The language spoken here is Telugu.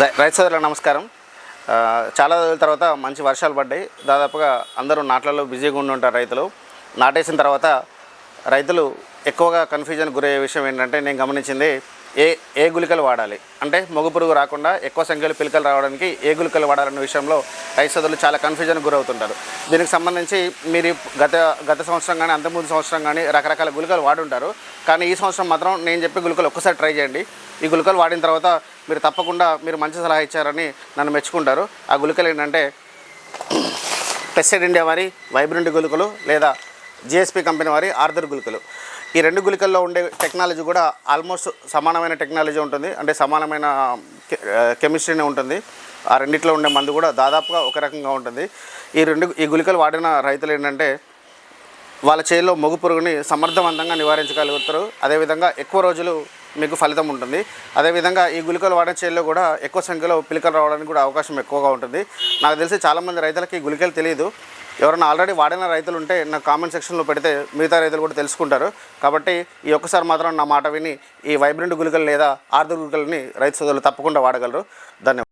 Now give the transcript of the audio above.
రైతు సోదరులకు నమస్కారం. చాలా రోజుల తర్వాత మంచి వర్షాలు పడ్డాయి. దాదాపుగా అందరూ నాట్లలో బిజీగా ఉండి ఉంటారు రైతులు. నాటేసిన తర్వాత రైతులు ఎక్కువగా కన్ఫ్యూజన్ గురయ్యే విషయం ఏంటంటే నేను గమనించింది ఏ ఏ గుళికలు వాడాలి? అంటే మొగ పురుగు రాకుండా ఎక్కువ సంఖ్యలో పిలకలు రావడానికి ఏ గుళికలు వాడాలన్న విషయంలో రైతులు చాలా కన్ఫ్యూజన్ గురవుతుంటారు. దీనికి సంబంధించి మీరు గత గత సంవత్సరం కానీ అంతకుముందు సంవత్సరం కానీ రకరకాల గుళికలు వాడుంటారు. కానీ ఈ సంవత్సరం మాత్రం నేను చెప్పే గుళికలు ఒక్కసారి ట్రై చేయండి. ఈ గుళికలు వాడిన తర్వాత మీరు తప్పకుండా మీరు మంచి సలహా ఇచ్చారని నన్ను మెచ్చుకుంటారు. ఆ గుళికలు ఏంటంటే పెస్టెడ్ ఇండియా వారి వైబ్రెంట్ గుళికలు లేదా జిఎస్పీ కంపెనీ వారి ఆర్థర్ గుళికలు. ఈ రెండు గుళికల్లో ఉండే టెక్నాలజీ కూడా ఆల్మోస్ట్ సమానమైన టెక్నాలజీ ఉంటుంది. అంటే సమానమైన కె- కెమిస్ట్రీనే ఉంటుంది. ఆ రెండిట్లో ఉండే మందు కూడా దాదాపుగా ఒక రకంగా ఉంటుంది. ఈ రెండు ఈ గుళికలు వాడిన రైతులు ఏంటంటే వాళ్ళ చేతిలో మొగు పురుగుని సమర్థవంతంగా నివారించగలుగుతారు. అదేవిధంగా ఎక్కువ రోజులు మీకు ఫలితం ఉంటుంది. అదేవిధంగా ఈ గుళికలు వాడిన చేతిలో కూడా ఎక్కువ సంఖ్యలో పిలికలు రావడానికి కూడా అవకాశం ఎక్కువగా ఉంటుంది. నాకు తెలిసి చాలామంది రైతులకి ఈ గుళికలు తెలియదు. ఎవరైనా ఆల్రెడీ వాడిన రైతులు ఉంటే నాకు కామెంట్ సెక్షన్లో పెడితే మిగతా రైతులు కూడా తెలుసుకుంటారు. కాబట్టి ఈ ఒక్కసారి మాత్రం నా మాట విని ఈ వైబ్రెంట్ గుళికలు లేదా ఆర్థిక గుళికలని రైతు సోదరులు తప్పకుండా వాడగలరు. ధన్యవాదాలు.